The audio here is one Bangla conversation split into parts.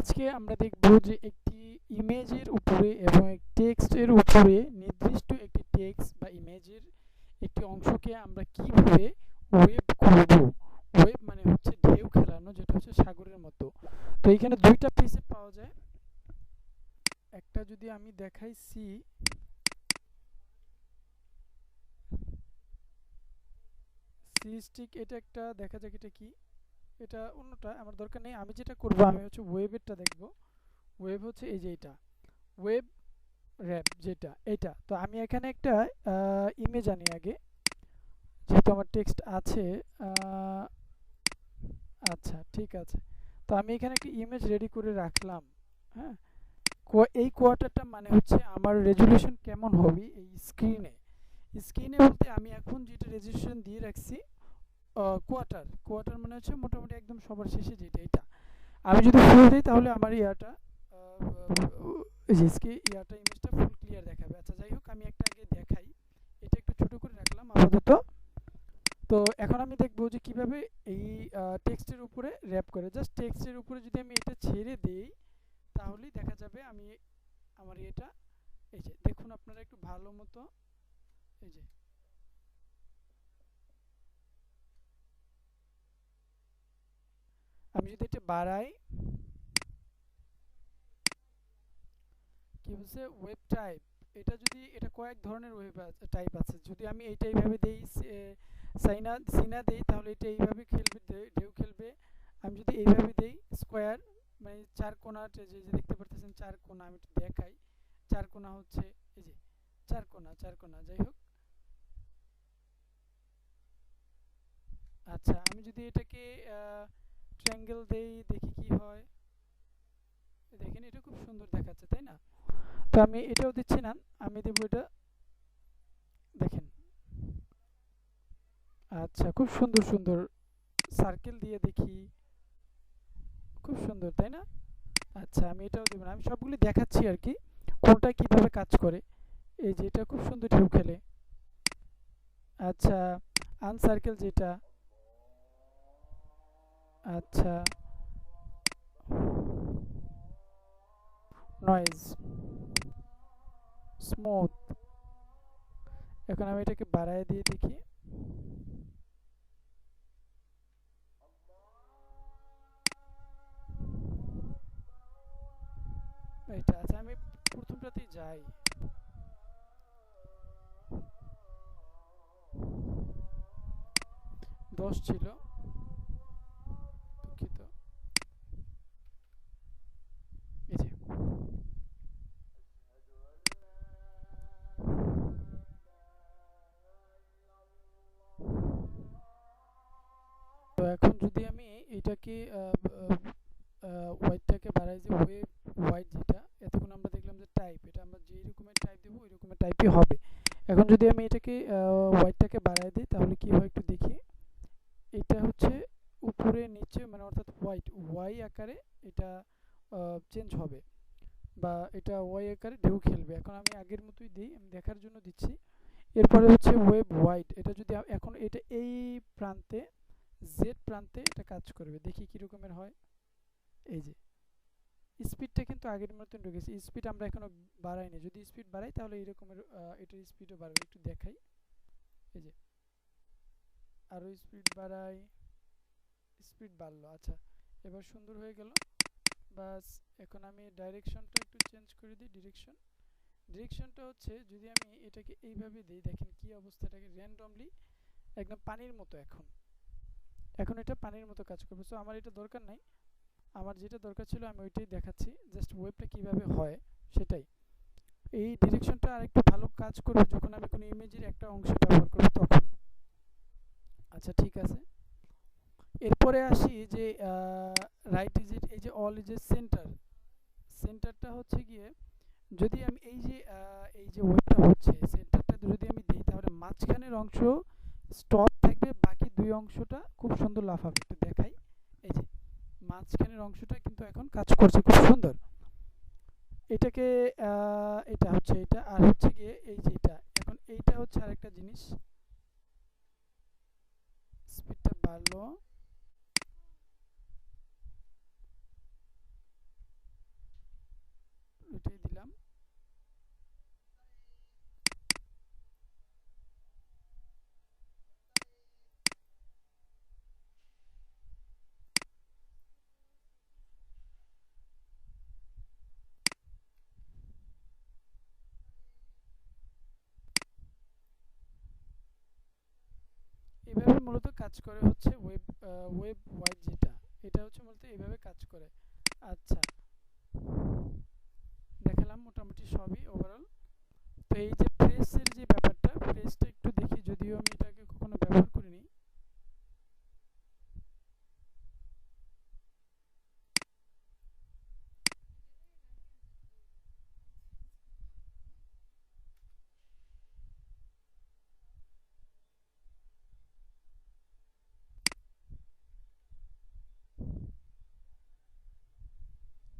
আজকে আমরা দেখব যে একটি ইমেজের উপরে এবং টেক্সটের উপরে নির্দিষ্ট একটি টেক্সট বা ইমেজের একটি অংশকে আমরা কীভাবে ওয়েব করব? ওয়েব মানে হচ্ছে ঢেউ খেলানো, যেটা হচ্ছে সাগরের মতো। তো এখানে দুইটা পিসে পাওয়া যায়। একটা যদি আমি দেখাই সি সি স্টিক এটা একটা, দেখা যাক এটা কি? এটা অন্যটা, আমার দরকার নেই। আমি যেটা করব, আমি হচ্ছে ওয়েবেরটা দেখব। ওয়েব হচ্ছে এই যে এটা ওয়েব র্যাপ যেটা, এটা। তো আমি এখানে একটা ইমেজ আনি আগে। যেহেতু আমার টেক্সট আছে আচ্ছা ঠিক আছে। তো আমি এখানে একটা ইমেজ রেডি করে রাখলাম হ্যাঁ? এই কোয়ার্টারটা মানে হচ্ছে আমার রেজুলেশন কেমন হবে এই স্ক্রিনে স্ক্রিনে বলতে আমি এখন যেটা রেজুলেশন দিয়ে রাখছি কোয়ার্টার কোয়ার্টার মানে হচ্ছে মোটামুটি একদম সবার শেষে যেটা এটা। আমি যদি ফুল দিই তাহলে আমার ইয়াটা জিসকে ইয়াটা ইমেজটা ফুল ক্লিয়ার দেখাবে। আচ্ছা যাই হোক, আমি একটা আগে দেখাই। এটা একটু ছোট করে রাখলাম আপাতত। তো এখন আমি দেখব যে কীভাবে এই টেক্সটের উপরে র্যাপ করে। জাস্ট টেক্সটের উপরে যদি আমি এটা ছেড়ে দেই, তাহলেই দেখা যাবে আমি আমার এটা এই যে, দেখুন আপনারা একটু ভালো মতো, এই যে যদি এটা বাড়াই। কি বলছে? ওয়েব টাইপ এটা যদি, এটা কয়েক ধরনের ওয়েব টাইপ আছে। যদি আমি এইটা এইভাবে দেই সাইনা, সিনা দেই, তাহলে এটা এইভাবে খেলবে ঢেউ খেলবে। আমি যদি এইভাবে দেই স্কোয়ার মানে চার কোনা, যে যে দেখতে পারতেছেন, চার কোনা আমি একটু দেখাই। চার কোনা হচ্ছে, এই যে, চার কোনা চার কোনা, যাই হোক। আচ্ছা আমি যদি এটাকে ট্রায়াঙ্গেল দেই, দেখি কি হয়। দেখেন, এটা খুব সুন্দর দেখাচ্ছে, তাই না? তো আমি এটাও দিচ্ছি না, আমি দেব এটা। দেখেন। আচ্ছা খুব সুন্দর সুন্দর সার্কেল দিয়ে দেখি। খুব সুন্দর, তাই না? আচ্ছা আমি এটাও দেব না, আমি সবগুলি দেখাচ্ছি আর কি, কোনটা কীভাবে কাজ করে। এই যে এটা খুব সুন্দর ঢেউ খেলে। আচ্ছা আনসার্কেল যেটা আচ্ছা। নয়েজ স্মুথ এখন আমি এটাকে বাড়ায় দিয়ে দেখি। এটা আচ্ছা আমি প্রথমটাতেই যাই। দশ ছিল। এখন যদি আমি এটাকে হোয়াইটটাকে বাড়াই যে ওয়েব হোয়াইট যেটা, এতক্ষণ আমরা দেখলাম যে টাইপ এটা আমরা যেই রকমের টাইপ দেবো, ওই রকমের টাইপই হবে। এখন যদি আমি এটাকে হোয়াইটটাকে বাড়াই দিই, তাহলে কি হয় একটু দেখি। এটা হচ্ছে উপরে নিচে মানে অর্থাৎ হোয়াইট ওয়াই আকারে এটা চেঞ্জ হবে। বা এটা ওয়াই আকারে ঢেউ খেলবে। এখন আমি আগের মতোই দিই, আমি দেখার জন্য দিচ্ছি। এরপরে হচ্ছে ওয়েব হোয়াইট এটা যদি এখন এটা এই প্রান্তে জেড প্রান্তে এটা কাজ করবে। দেখি কী রকমের হয়। এই যে স্পিডটা কিন্তু আগের মতন ঢুকেছে। স্পিড আমরা এখনও বাড়াইনি। যদি স্পিড বাড়াই তাহলে এই রকমের এটার স্পিডও বাড়বে। একটু দেখাই। এই যে আরও স্পিড বাড়াই। স্পিড বাড়লো। আচ্ছা এবার সুন্দর হয়ে গেল। বাস, এখন আমি ডাইরেকশনটা একটু চেঞ্জ করে দিই। ডিরেকশন ডিরেকশনটা হচ্ছে, যদি আমি এটাকে এইভাবে দিই, দেখেন কি অবস্থাটাকে র্যান্ডমলি একদম পানির মতো এখন। এখন এটা পানির মতো কাজ করবে। সো আমার এটা দরকার নাই। আমার যেটা দরকার ছিল, আমি ওইটাই দেখাচ্ছি। জাস্ট ওয়েবটা কীভাবে হয়, সেটাই। এই ডিরেকশনটা আরেকটু ভালো কাজ করবে যখন আমি কোনো ইমেজের একটা অংশ ব্যবহার করব তখন। আচ্ছা ঠিক আছে। এরপরে আসি যে রাইট ইজ ইট এই যে অল ইজ এ সেন্টার সেন্টারটা হচ্ছে গিয়ে, যদি আমি এই যে এই যে ওয়েবটা হচ্ছে সেন্টারটা যদি আমি দিই, তাহলে মাঝখানের অংশ স্টপ থাকবে, বাকি দুই অংশটা খুব সুন্দর লাফা একটু দেখাই। এই যে, মাঝখানের অংশটা কিন্তু এখন কাজ করছে, খুব সুন্দর। এটাকে এটা হচ্ছে এটা, আর হচ্ছে গিয়ে এই যে এটা। এখন এইটা হচ্ছে আরেকটা জিনিস। স্পিডটা বাড়লো। মূলত কাজ করে হচ্ছে ওয়েব ওয়েব ওয়াইড যেটা, এটা হচ্ছে মূলত এইভাবে কাজ করে। আচ্ছা দেখালাম মোটামুটি সবই ওভারঅল তো এই যে প্রেসের যে ব্যাপারটা প্রেসটা একটু দেখি, যদিও আমি এটাকে কখনো ব্যবহার করিনি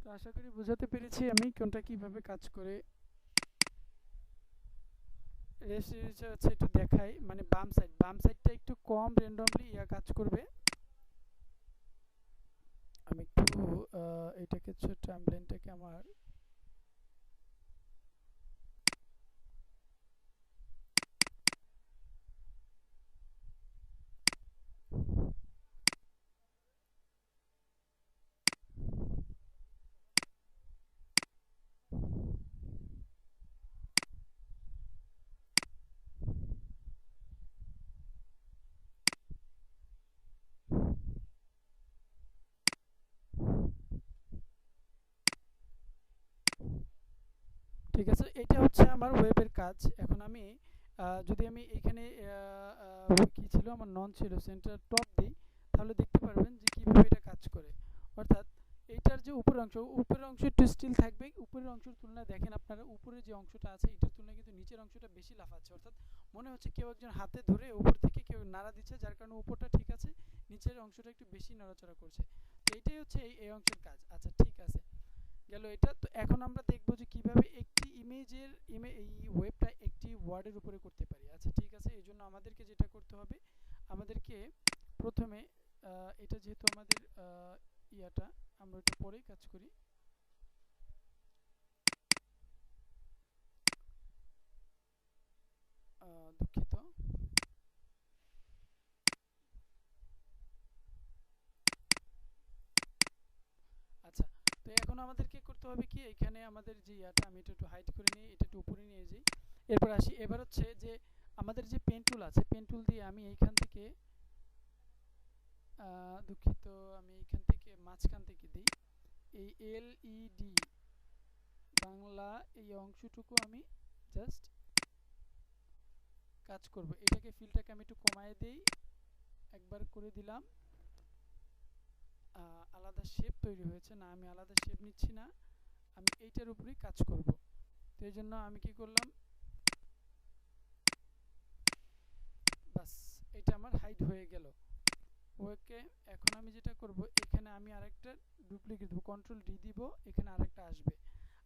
তো আশা করি বোঝাতে পেরেছি আমি কোনটা কীভাবে কাজ করে। রেস্ট হচ্ছে একটু দেখাই মানে বাম সাইড বাম সাইডটা একটু কম র্যান্ডমলি ইয়া কাজ করবে। আমি একটু এটাকে টাইমলাইনটাকে আমার ঠিক আছে? এটা হচ্ছে আমার ওয়েবের কাজ। এখন আমি যদি আমি এখানে কি ছিল? আমার নন ছিল সেন্টার টপ দিই, তাহলে দেখতে পারবেন যে কীভাবে এটা কাজ করে। অর্থাৎ এইটার যে উপরের অংশ উপরের অংশ একটু স্টিল থাকবে। উপরের অংশের তুলনায় দেখেন আপনারা উপরে যে অংশটা আছে, এটার তুলনায় কিন্তু নিচের অংশটা বেশি লাফাচ্ছে অর্থাৎ মনে হচ্ছে কেউ একজন হাতে ধরে উপর থেকে কেউ নাড়া দিচ্ছে, যার কারণে উপরটা ঠিক আছে, নিচের অংশটা একটু বেশি নড়াচড়া করছে। তো এইটাই হচ্ছে এই অংশের কাজ। আচ্ছা ঠিক আছে। গেল এটা। তো এখন আমরা দেখব যে কীভাবে একটি ইমেজের, ইমে, এই ওয়েবটা একটি ওয়ার্ডের উপরে করতে পারি। আচ্ছা ঠিক আছে, এই জন্য আমাদেরকে যেটা করতে হবে, আমাদেরকে প্রথমে এটা যেহেতু আমাদের ইয়াটা, আমরা এটা পরেই কাজ করি। দুঃখিত আচ্ছা তো এখন আমাদেরকে করতে হবে কি, এখানে আমাদের যে ইয়াটা, আমি এটা একটু হাইড করে নিই, এটা একটু উপরে নিয়ে যাই। এরপর আসি, এবার হচ্ছে যে আমাদের যে পেন টুল আছে পেন টুল দিয়ে আমি এইখান থেকে দুঃখিত, আমি এইখান থেকে মাঝখান থেকে দিই। এই এল ই ডি বাংলা এই অংশটুকু আমি জাস্ট কাজ করব। এটাকে ফিলটাকে আমি একটু কমায় দেই। একবার করে দিলাম। আলাদা শেপ তৈরি হয়েছে। না, আমি আলাদা শেপ নিচ্ছি না। আমি এইটার উপরেই কাজ করব। তো এই জন্য আমি কি করলাম? বাস এটা আমার হাইড হয়ে গেল। ওকে, এখন আমি যেটা করব, এখানে আমি আরেকটা ডুপ্লিকেট দেবো কন্ট্রোল ডি দিব, এখানে আরেকটা আসবে।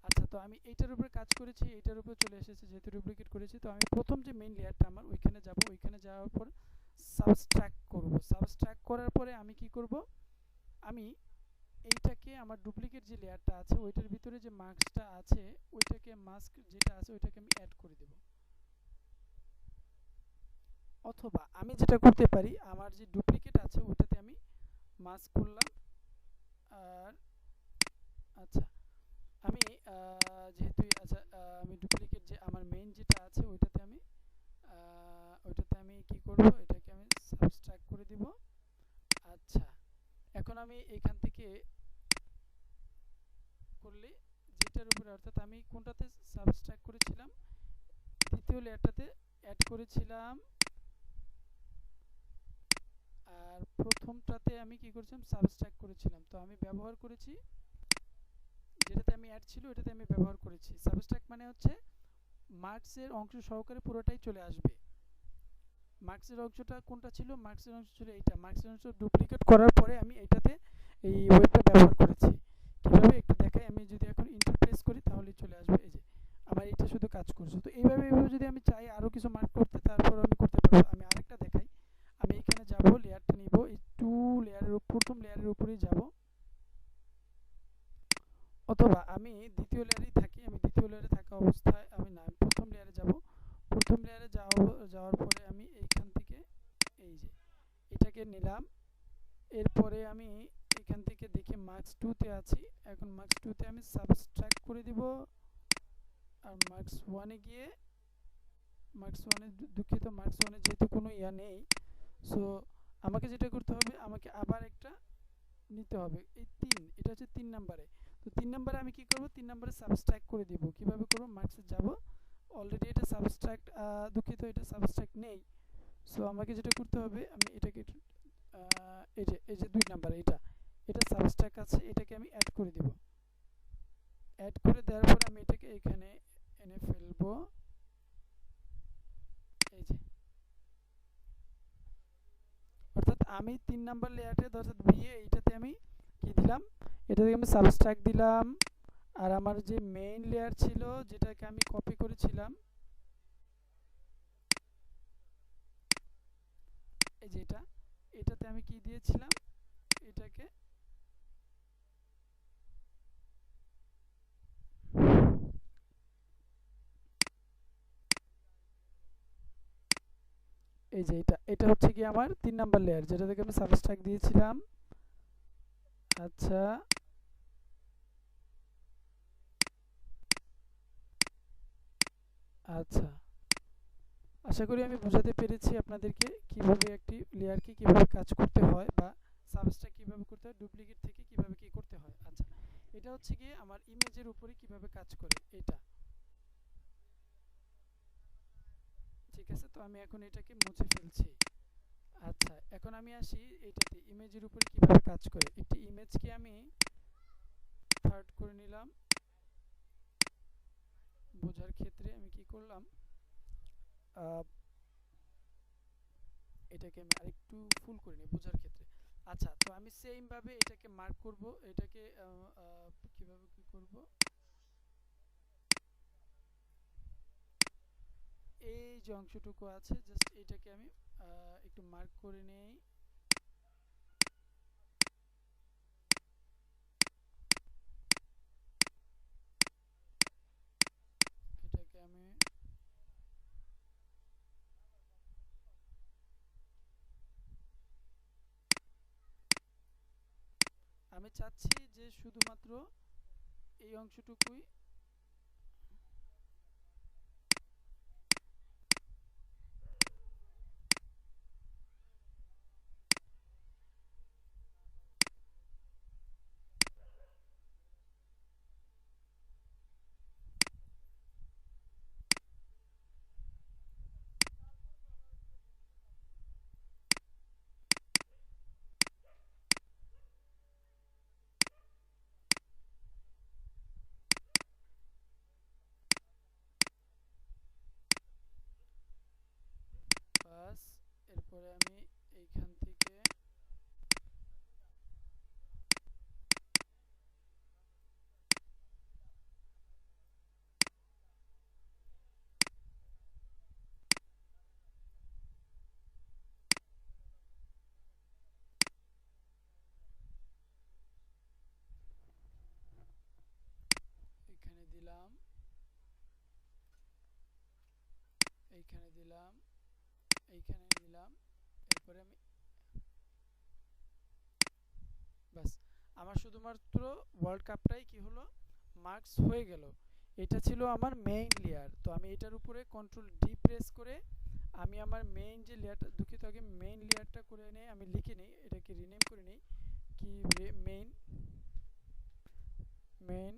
আচ্ছা তো আমি এইটার উপরে কাজ করেছি, এইটার উপরে চলে এসেছে, যেহেতু ডুপ্লিকেট করেছি, তো আমি প্রথম যে মেইন লেয়ারটা আমার ওইখানে যাব, ওইখানে যাওয়ার পর সাবস্ট্রাক্ট করব। সাবস্ট্রাক্ট করার পরে আমি কি করব? আমি এইটাকে আমার ডুপ্লিকেট যে লেয়ারটা আছে, ওইটার ভিতরে যে মাস্কটা আছে, ওইটাকে মাস্ক যেটা আছে, ওইটাকে আমি অ্যাড করে দেব। অথবা আমি যেটা করতে পারি, আমার যে ডুপ্লিকেট আছে, ওইটাতে আমি মাস্ক করলাম। আর আচ্ছা আমি যেহেতু আচ্ছা আমি ডুপ্লিকেট যে আমার মেইন যেটা আছে, ওইটাতে আমি ওইটাতে আমি কি করব? এটাকে আমি সাবস্ট্রাক্ট করে দিব আচ্ছা এখন আমি এখান থেকে করলে যেটার উপরে অর্থাৎ আমি কোনটাতে সাবস্ট্রাক্ট করেছিলাম? দ্বিতীয় লেয়ারটাতে অ্যাড করেছিলাম। আর প্রথমটাতে আমি কি করেছিলাম? সাবস্ট্রাক্ট করেছিলাম। তো আমি ব্যবহার করেছি, যেটাতে আমি অ্যাড ছিল এটাতে আমি ব্যবহার করেছি। সাবস্ট্রাক্ট মানে হচ্ছে মার্কসের অংশ সহকারে পুরোটাই চলে আসবে। মার্কসের অংশটা কোনটা ছিল? মার্কসের অংশ ছিল এইটা। মার্কসের অংশ ডুপ্লিকেট করার পরে আমি এইটাতে এই ওয়েবটা ব্যবহার করেছি কীভাবে একটু দেখাই আমি যদি এখন ইন্টারপ্রেস করি তাহলে চলে আসবে এই যে আমার এটা শুধু কাজ করছে। তো এইভাবে এইভাবে যদি আমি চাই আরও কিছু মার্ক করতে তারপর আমি করতে পারব। আমি আরেকটা দেখাই। আমি এখানে যাব লেয়ারটা নিব। এই টু লেয়ারের প্রথম লেয়ারের উপরেই যাব। অথবা আমি দ্বিতীয় লেয়ারেই থাকি। আমি দ্বিতীয় লেয়ারে থাকা অবস্থায় আমি না প্রথম লেয়ারে যাব। প্রথম লেয়ারে যাওয়া যাওয়ার পরে আমি এইখান থেকে, এই যে, এটাকে নিলাম। এরপরে আমি এখান থেকে দেখি মার্কস টুতে আছি। এখন মার্কস টুতে আমি সাবস্ট্রাক্ট করে দিব। আর মার্কস ওয়ানে গিয়ে মার্কস ওয়ানে দুঃখিত মার্কস ওয়ানে যেহেতু কোনো ইয়া নেই সো আমাকে যেটা করতে হবে, আমাকে আবার একটা নিতে হবে। এই তিন, এটা হচ্ছে তিন নাম্বারে তো তিন নাম্বারে আমি কি করব? তিন নাম্বারে সাবস্ট্রাক্ট করে দিব। কীভাবে করব? মার্কসে যাব। অলরেডি এটা সাবস্ট্রাক্ট দুঃখিত, এটা সাবস্ট্রাক্ট নেই। সো আমাকে যেটা করতে হবে, আমি এটাকে এই যে এই যে দুই নাম্বার এটা। এটা সাবস্ট্রাক্ট আছে, এটাকে আমি অ্যাড করে দিব। অ্যাড করে দেওয়ার পর আমি এটাকে এখানে এনে ফেলব। এই যে। অর্থাৎ আমি তিন নাম্বার লেয়ারটা অর্থাৎ বিয়ে এইটাতে আমি কি দিলাম? এটাতে আমি সাবস্ট্রাক্ট দিলাম। আর আমার যে মেইন লেয়ার ছিল, যেটাকে আমি কপি করেছিলাম, এই যে এটা, এটাতে আমি কি দিয়েছিলাম? এটাকে এই যে এটা এটা হচ্ছে কি আমার তিন নাম্বার লেয়ার যেটা থেকে আমি সাবস্ট্রাক্ট দিয়েছিলাম। আচ্ছা। আচ্ছা। আশা করি আমি বোঝাতে পেরেছি আপনাদেরকে কীভাবে একটি লেয়ারকে কীভাবে কাজ করতে হয় বা সাবস্ট্রাক্ট কীভাবে করতে হয় ডুপ্লিকেট থেকে কীভাবে কি করতে হয়। আচ্ছা এটা হচ্ছে কি আমার ইমেজের উপরে কীভাবে কাজ করে, এটা। ঠিক আছে, তো আমি এখন এটাকে মুছে ফেলছি। আচ্ছা এখন আমি আসি এটাতে ইমেজের উপরে কীভাবে কাজ করে? একটি ইমেজকে আমি থার্ড করে নিলাম। বোঝার ক্ষেত্রে আমি কি করলাম? এটাকে আমি আরেকটু ফুল করে নিই বোঝার ক্ষেত্রে। আচ্ছা তো আমি সেম ভাবে এটাকে মার্ক করব, এটাকে কীভাবে কি করব? এই যে অংশটুকু আছে জাস্ট এটাকে আমি একটু মার্ক করে নেই। এটাকে আমি আমি চাচ্ছি যে শুধুমাত্র এই অংশটুকুই বাস এরপরে আমি এইখান থেকে এখানে দিলাম এইখানে দিলাম এইখানে নিলাম এরপরে আমি আমার শুধুমাত্র ওয়ার্ল্ড কাপটাই কি হলো? মার্কস হয়ে গেল। এটা ছিল আমার মেইন লেয়ার তো আমি এটার উপরে কন্ট্রোল ডি প্রেস করে আমি আমার মেইন যে লেয়ারটা দুঃখিত, আগে মেইন লেয়ারটা করে নিয়ে আমি লিখে নিই, এটাকে রিনেম করে নিই। কি main main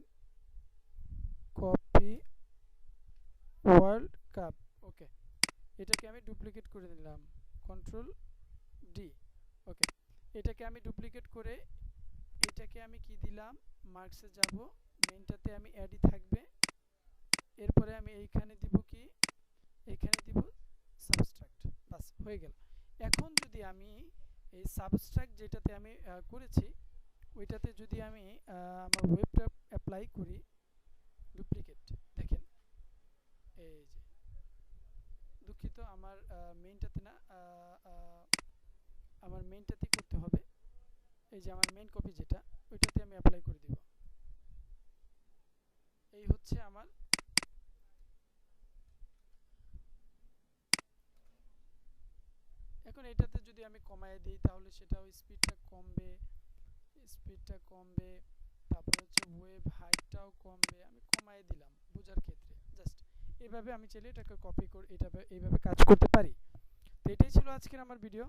copy world cup okay এটাকে আমি ডুপ্লিকেট করে দিলাম। কন্ট্রোল ডি ওকে এটাকে আমি ডুপ্লিকেট করে এটাকে আমি কি দিলাম? মার্কসে যাব। মেইনটাতে আমি অ্যাডই থাকবে। এরপরে আমি এইখানে দিব কি? এইখানে দিব সাবস্ট্রাক্ট বাস, হয়ে গেল। এখন যদি আমি এই সাবস্ট্রাক্ট যেটাতে আমি করেছি, ওইটাতে যদি আমি আমার ওয়েবটা অ্যাপ্লাই করি ডুপ্লিকেট দেখেন। এই যে, দুঃখিত, আমার মেইনটাতে না আমার মেইনটাতেই করতে হবে। এই যে আমার মেইন কপি যেটা, ওইটাতে আমি অ্যাপ্লাই করে দিব। এই হচ্ছে আমার এখন এটাতে যদি আমি কমায় দিই, তাহলে সেটাও স্পিডটা কমবে স্পিডটা কমবে, তারপর হচ্ছে ওয়েভ হাইটটাও কমবে। আমি কমায় দিলাম বোঝার ক্ষেত্রে। জাস্ট এভাবে আমি চাইলে এটাকে কপি করে এটা এইভাবে কাজ করতে পারি। তো এটাই ছিল আজকের আমার ভিডিও